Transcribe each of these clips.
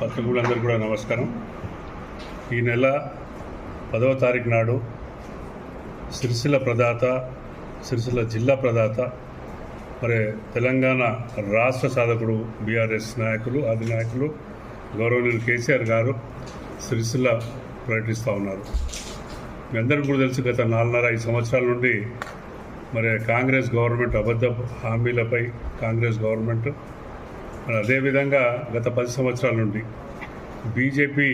పత్రికులందరికీ కూడా నమస్కారం. ఈ నెల పదవ తారీఖు నాడు సిరిసిల్ల ప్రదాత సిరిసిల్ల జిల్లా ప్రదాత మరి తెలంగాణ రాష్ట్ర సాధకుడు బీఆర్ఎస్ నాయకులు అధినాయకులు గౌరవనీయులు కేసీఆర్ గారు సిరిసిల్ల పర్యటిస్తూ ఉన్నారు. మీ అందరికీ కూడా తెలుసు గత నాలుగున్నర ఐదు సంవత్సరాల నుండి మరి కాంగ్రెస్ గవర్నమెంట్ అబద్ధ హామీలపై కాంగ్రెస్ గవర్నమెంట్ అదేవిధంగా గత పది సంవత్సరాల నుండి బీజేపీ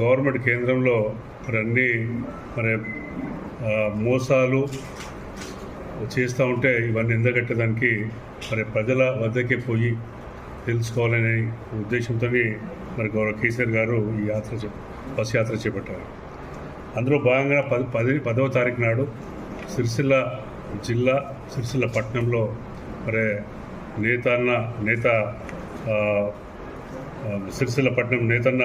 గవర్నమెంట్ కేంద్రంలో మరి అన్ని మరి మోసాలు చేస్తూ ఉంటే ఇవన్నీ ఎందగట్టడానికి మరి ప్రజల వద్దకే పోయి తెలుసుకోవాలనే ఉద్దేశంతో మరి గౌరవ కేసీఆర్ గారు ఈ యాత్ర బస్ యాత్ర చేపట్టారు. అందులో భాగంగా పది పది పదవ తారీఖు నాడు సిరిసిల్ల జిల్లా సిరిసిల్ల పట్టణంలో మరి నేతన్న నేత సిరిసిల్లపట్నం నేతన్న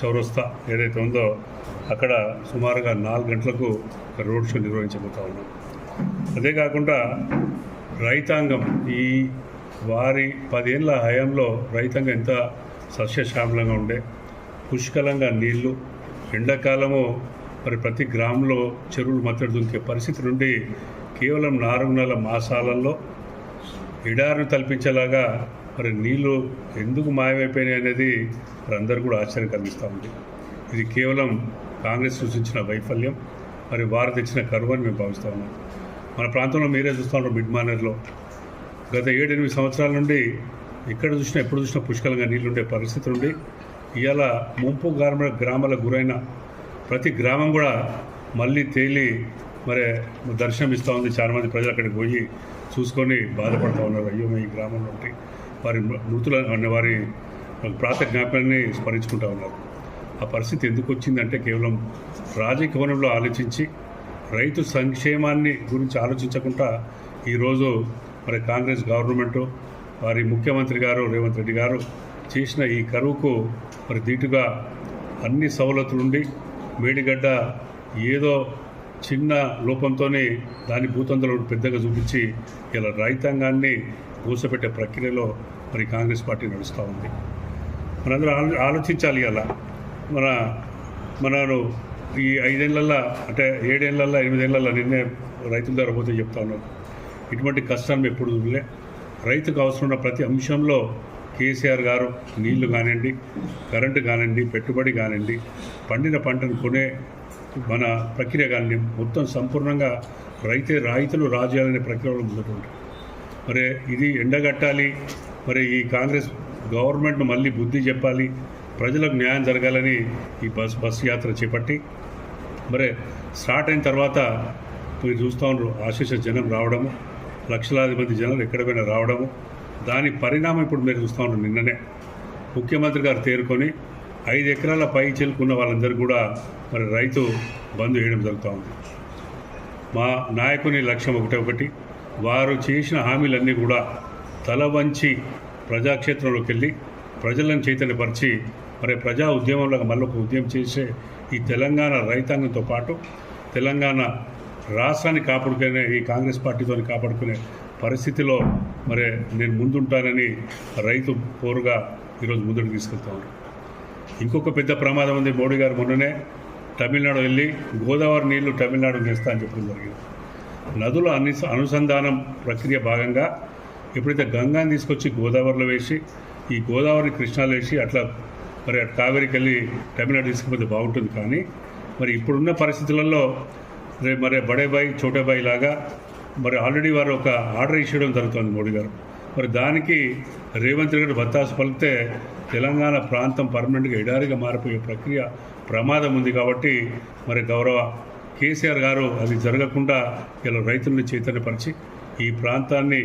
చౌరస్తా ఏదైతే ఉందో అక్కడ సుమారుగా నాలుగు గంటలకు రోడ్ షో నిర్వహించబోతా ఉన్నాం. అదే కాకుండా రైతాంగం ఈ వారి పదేళ్ళ హయాంలో రైతాంగం ఎంత సస్యశ్యామలంగా ఉండే పుష్కలంగా నీళ్ళు ఎండాకాలము మరి ప్రతి గ్రామంలో చెరువులు మత్తడి దుంకే పరిస్థితి నుండి కేవలం నాలుగున్నర మాసాలలో ఎడారిని తలపించేలాగా మరి నీళ్ళు ఎందుకు మాయమైపోయినాయి అనేది మరి కూడా ఆశ్చర్యం కలిగిస్తూ ఉంది. ఇది కేవలం కాంగ్రెస్ సూచించిన వైఫల్యం మరి వారు తెచ్చిన కరువు అని మేము భావిస్తూ ఉన్నాం. మన ప్రాంతంలో మీరే చూస్తూ ఉంటాం మిడ్ మానర్లో గత ఏడెనిమిది సంవత్సరాల నుండి ఎక్కడ చూసినా ఎప్పుడు చూసినా పుష్కలంగా నీళ్ళు ఉండే పరిస్థితి నుండి ఇవాళ ముంపు గ్రామ గ్రామాలకు గురైన ప్రతి గ్రామం కూడా మళ్ళీ తేలి మరి దర్శనం ఇస్తూ ఉంది. చాలామంది ప్రజలు అక్కడికి పోయి చూసుకొని బాధపడుతూ ఉన్నారు. అయ్యో ఈ గ్రామంలో ఉంటే వారి మృతుల అంటే వారి ప్రాత జ్ఞాపకాన్ని స్మరించుకుంటూ ఉన్నారు. ఆ పరిస్థితి ఎందుకు వచ్చిందంటే కేవలం రాజకీయ ఆలోచించి రైతు సంక్షేమాన్ని గురించి ఆలోచించకుండా ఈరోజు మరి కాంగ్రెస్ గవర్నమెంటు వారి ముఖ్యమంత్రి గారు రేవంత్ రెడ్డి గారు చేసిన ఈ కరువుకు మరి ధీటుగా అన్ని సవలతులుండి మేడిగడ్డ ఏదో చిన్న లోపంతోనే దాని భూతంలో పెద్దగా చూపించి ఇలా రైతాంగాన్ని దూసపెట్టే ప్రక్రియలో మరి కాంగ్రెస్ పార్టీ నడుస్తూ ఉంది. మనందరూ ఆలో ఆలోచించాలి అలా. మన మనను ఈ ఐదేళ్ళల్లో అంటే ఏడేళ్ళల్లో ఎనిమిదేళ్ళల్లో నిన్నే రైతుల ద్వారా పోతే చెప్తా ఉన్నారు ఇటువంటి కష్టాన్ని ఎప్పుడు చూడలే. రైతుకు అవసరం ఉన్న ప్రతి అంశంలో కేసీఆర్ గారు నీళ్ళు కానివ్వండి కరెంటు కానివ్వండి పెట్టుబడి కానివ్వండి పండిన పంటను కొనే మన ప్రక్రియ కానీ మొత్తం సంపూర్ణంగా రైతే రైతులు రాజేయాలనే ప్రక్రియలో ముందుకు మరి ఇది ఎండగట్టాలి మరి ఈ కాంగ్రెస్ గవర్నమెంట్ను మళ్ళీ బుద్ధి చెప్పాలి ప్రజలకు న్యాయం జరగాలని ఈ బస్ బస్ యాత్ర చేపట్టి మరి స్టార్ట్ అయిన తర్వాత మీరు చూస్తూ ఉన్నారు ఆశీష జనం రావడము లక్షలాది మంది జనాలు ఎక్కడికైనా రావడము దాని పరిణామం ఇప్పుడు మీరు చూస్తూ ఉన్నారు నిన్ననే. ముఖ్యమంత్రి గారు తేరుకొని ఐదు ఎకరాల పై చెల్లుకున్న వాళ్ళందరూ కూడా మరి రైతు బంధు వేయడం జరుగుతూ ఉంది. మా నాయకుని లక్ష్యం ఒకటే ఒకటి వారు చేసిన హామీలన్నీ కూడా తల వంచి ప్రజాక్షేత్రంలోకి వెళ్ళి ప్రజలను చైతన్యపరిచి మరి ప్రజా ఉద్యమంలో మళ్ళీ ఒక ఉద్యమం చేసే ఈ తెలంగాణ రైతాంగంతో పాటు తెలంగాణ రాష్ట్రాన్ని కాపాడుకునే ఈ కాంగ్రెస్ పార్టీతో కాపాడుకునే పరిస్థితిలో మరి నేను ముందుంటానని రైతు పోరుగా ఈరోజు ముందుకు తీసుకెళ్తా ఉన్నాను ఇంకొక పెద్ద ప్రమాదం ఉంది. మోడీ గారు మొన్ననే తమిళనాడు వెళ్ళి గోదావరి నీళ్ళు తమిళనాడు నేస్తా అని చెప్పడం జరిగింది. నదుల అన్ని అనుసంధానం ప్రక్రియ భాగంగా ఎప్పుడైతే గంగాని తీసుకొచ్చి గోదావరిలో వేసి ఈ గోదావరి కృష్ణాలు వేసి అట్లా మరి అటు కావేరికి వెళ్ళి తమిళనాడు తీసుకుపోతే బాగుంటుంది కానీ మరి ఇప్పుడున్న పరిస్థితులలో రే మరి బడేబాయి బాయ్ లాగా మరి ఆల్రెడీ వారు ఒక ఆర్డర్ ఇచ్చేయడం జరుగుతుంది మోడీ గారు. మరి దానికి రేవంత్ రెడ్డి బత్తాసు పలికితే తెలంగాణ ప్రాంతం పర్మనెంట్గా ఎడారిగా మారిపోయే ప్రక్రియ ప్రమాదం ఉంది కాబట్టి మరి గౌరవ కేసీఆర్ గారు అది జరగకుండా ఇలా రైతుల్ని చైతన్యపరిచి ఈ ప్రాంతాన్ని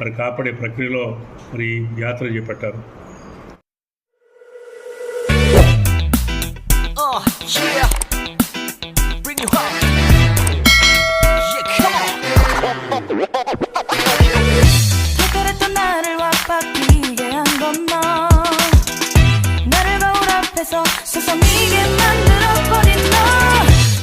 మరి కాపాడే ప్రక్రియలో మరి యాత్ర చేపట్టారు oh, yeah.